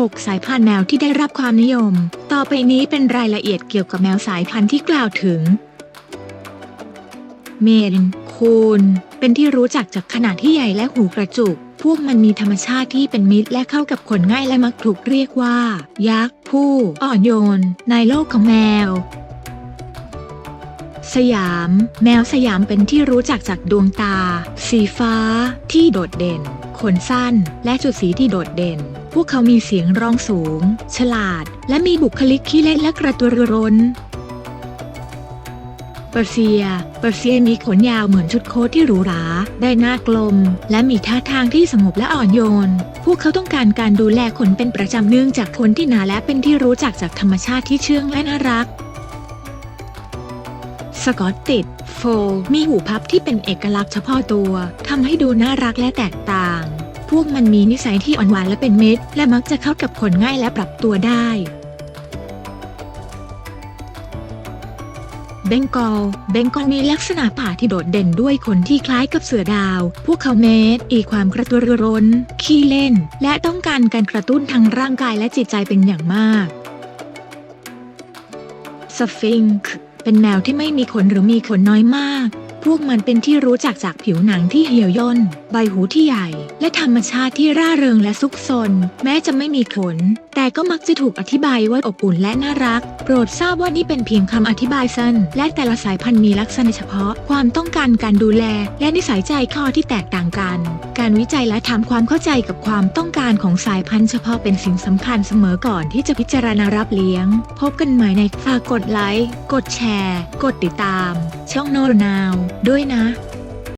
6 สายพันธุ์แมวที่ได้รับความนิยม ต่อไปนี้เป็นรายละเอียดเกี่ยวกับแมวสายพันธุ์ที่กล่าวถึง เมน คูน เป็นที่รู้จักจากขนาดที่ใหญ่และหูกระจุก พวกมันมีธรรมชาติที่เป็นมิตรและเข้ากับคนง่ายและมักถูกเรียกว่า ยักษ์ ผู้ อ่อนโยน ในโลกของแมวสยาม แมวสยามเป็นที่รู้จักจากดวงตา สีฟ้า ที่โดดเด่น ขนสั้น และจุดสีที่โดดเด่น พวกเขามีเสียงร้องสูง ฉลาด และมีบุคลิกขี้เล่นและกระตือรือร้นเปอร์เซีย เปอร์เซียมีขนยาวเหมือนชุดโค้ทที่หรูหรา ได้หน้ากลม และมีท่าทางที่สงบและอ่อนโยน พวกเขาต้องการการดูแลขนเป็นประจำเนื่องจากขนที่หนาและเป็นที่รู้จักจากธรรมชาติที่เชื่องและน่ารัก สกอตติดโฟลมีหูพับที่เป็นเอกลักษณ์เฉพาะตัวทำให้ดูน่ารักและแตกต่าง พวกมันมีนิสัยที่อ่อนหวานและเป็นมิตร และมักจะเข้ากับคนง่ายและปรับตัวได้เบงกอลเบงกอลมีลักษณะป่าที่โดดเด่นด้วยขนที่คล้ายกับเสือดาว พวกเขาเมตอีความกระตือรือร้น ขี้เล่น และต้องการการกระตุ้นทางร่างกายและจิตใจเป็นอย่างมากสฟิงค์ เป็นแมวที่ไม่มีขนหรือมีขนน้อยมาก พวกมันเป็นที่รู้จักจากผิวหนังที่เหี่ยวย่น ใบหูที่ใหญ่ และธรรมชาติที่ร่าเริงและซุกซน แม้จะไม่มีขน แต่ก็มักจะถูกอธิบายว่าอบอุ่นและน่ารัก โปรดทราบว่านี่เป็นเพียงคำอธิบายสั้น และแต่ละสายพันธุ์มีลักษณะเฉพาะ ความต้องการการดูแล และนิสัยใจคอที่แตกต่างกัน การวิจัยและทำความเข้าใจกับความต้องการของสายพันธุ์เฉพาะเป็นสิ่งสำคัญเสมอก่อนที่จะพิจารณารับเลี้ยง พบกันใหม่ในฝากกดไลค์ กดแชร์ กดติดตาม ช่องโนรนาวด้วยนะ